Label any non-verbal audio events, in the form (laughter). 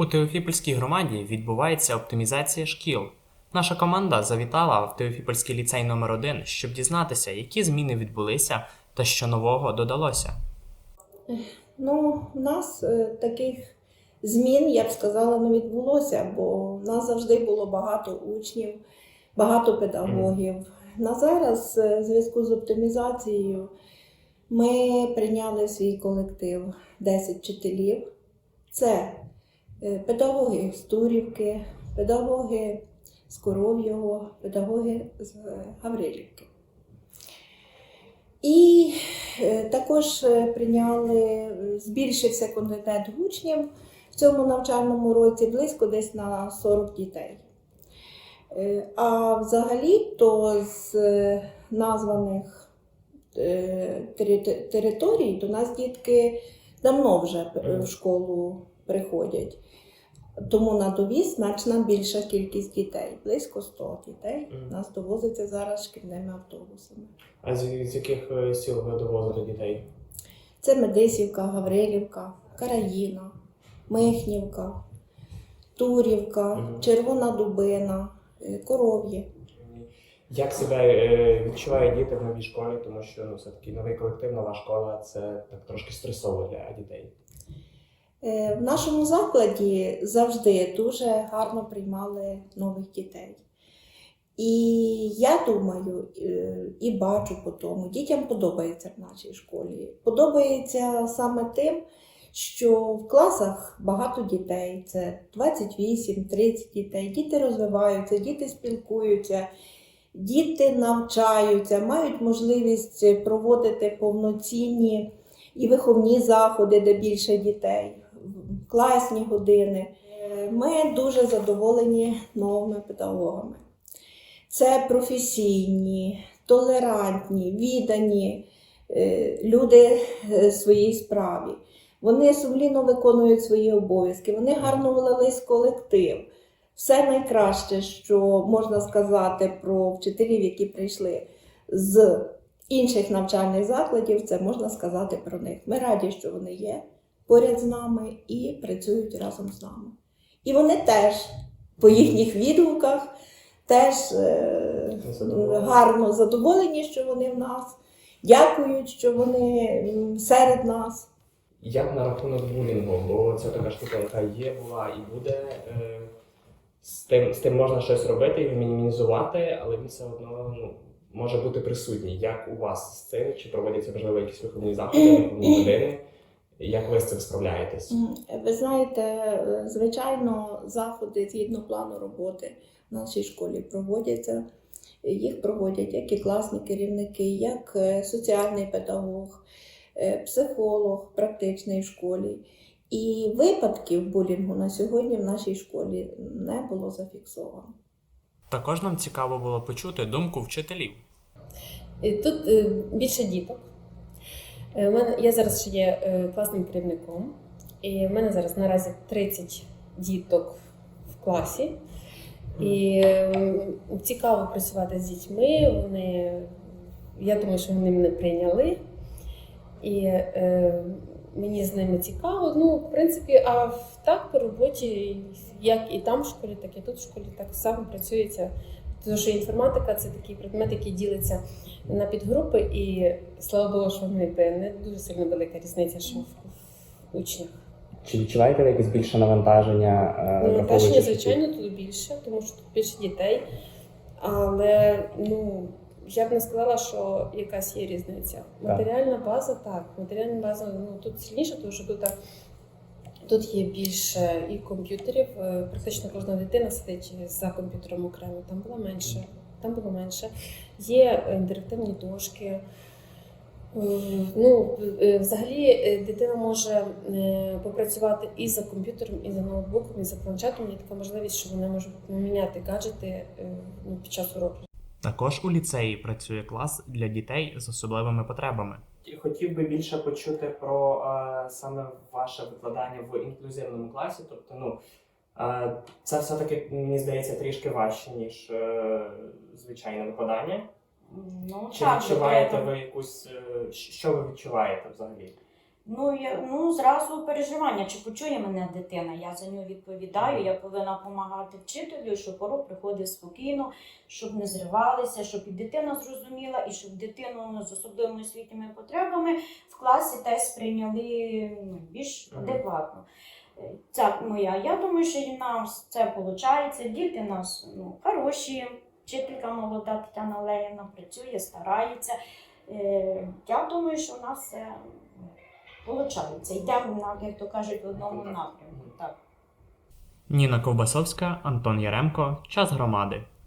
У Теофіпольській громаді відбувається оптимізація шкіл. Наша команда завітала в Теофіпольський ліцей номер 1 щоб дізнатися, які зміни відбулися та що нового додалося. Ну, в нас е, таких змін, я б сказала, не відбулося, бо в нас завжди було багато учнів, багато педагогів. На зараз, е, в зв'язку з оптимізацією, ми прийняли свій колектив 10 вчителів. Це педагоги з Турівки, педагоги з Коров'ього, педагоги з е, Гаврилівки. І е, також е, прийняли, е, збільшився контингент учнів в цьому навчальному році близько десь на 40 дітей. Е, А взагалі, то з е, названих е, територій до нас дітки давно вже е, в школу приходять. Тому на довіз значно більша кількість дітей, близько 100 дітей. Мгм. Нас довозиться зараз шкільними автобусами. А з, яких е, сіл ви довозите дітей? Це Медисівка, Гаврилівка, Караїна, Михнівка, Турівка, Мгм. Червона Дубина, е, Коров'є. Як себе е, відчувають діти в новій школі, тому що ну, все-таки новий колектив, нова школа це так трошки стресово для дітей. Е, В нашому закладі завжди дуже гарно приймали нових дітей. І я думаю, е, і бачу по тому, дітям подобається в нашій школі. Подобається саме тим, що в класах багато дітей, це 28-30 дітей. Діти розвиваються, діти спілкуються, діти навчаються, мають можливість проводити повноцінні і виховні заходи, де більше дітей, класні години. Ми дуже задоволені новими педагогами. Це професійні, толерантні, віддані е, люди е, своїй справі. Вони сумлінно виконують свої обов'язки, вони гарно влились в колектив. Все найкраще, що можна сказати про вчителів, які прийшли з інших навчальних закладів, це можна сказати про них. Ми раді, що вони є поряд з нами і працюють разом з нами. І вони теж по їхніх відгуках теж е, Задоволені. гарно задоволені, що вони в нас. Дякують, що вони серед нас. Як на рахунок булінгу, бо це така штука, яка є, була і буде. Е, з, тим, з тим можна щось робити, мінімізувати, але він все одно ну, може бути присутній. Як у вас з цим? Чи проводяться можливо якісь виховні заходи, (clears throat) виховні години? Як ви з цим справляєтесь? Ви знаєте, е, звичайно, заходи згідно плану роботи в нашій школі проводяться. Їх проводять як і класні керівники, як е, соціальний педагог, е, психолог практичний в школі. І випадків булінгу на сьогодні в нашій школі не було зафіксовано. Також нам цікаво було почути думку вчителів. Тут більше діток. Е, у мене, я зараз ще є е, класним керівником, і в мене зараз наразі 30 діток в класі. І е, цікаво працювати з дітьми. Вони, я думаю, що вони мене прийняли. І е, мені з ними цікаво. Ну, в принципі, а так по роботі, як і там в школі, так і тут в школі, так само працюється. Тому що інформатика це такий предмет, який ділиться на підгрупи, і слава Богу, що вони не дуже сильно велика різниця, що в, учнях. Чи відчуваєте якесь більше навантаження? е, Навантаження, звичайно, тут більше, тому що тут більше дітей. Але ну, я б не сказала, що якась є різниця. Матеріальна база так. Матеріальна база ну, тут сильніша, тому що тут, тут є більше і комп'ютерів. е, Практично кожна дитина сидить за комп'ютером окремо. Там було менше. Там було менше. Є е, інтерактивні дошки. Е, Ну, взагалі, дитина може попрацювати і за комп'ютером, і за ноутбуком, і за планшетом. Є така можливість, що вони можуть міняти гаджети ну, під час уроку. Також у ліцеї працює клас для дітей з особливими потребами. Хотів би більше почути про е, саме ваше викладання в інклюзивному класі. Тобто, ну е, це все-таки мені здається трішки важче, ніж е, звичайне викладання. Ну, Чи так, відчуваєте ви якусь, е, що ви відчуваєте взагалі? Ну, я, ну, зразу переживання, чи почує мене дитина. Я за нього відповідаю, я повинна допомагати вчителю, щоб урок приходив спокійно, щоб не зривалися, щоб і дитина зрозуміла, і щоб дитину з особливими освітніми потребами в класі теж сприйняли ну, більш адекватно. Е, моя. Я думаю, що і нас це виходить. Діти нас ну, хороші. Вчителька молода Тетяна Олеївна працює, старається. Е, Я думаю, що у нас все виходить. Йдемо, як то кажуть, в одному напрямку. Так. Ніна Ковбасовська, Антон Яремко. Час громади.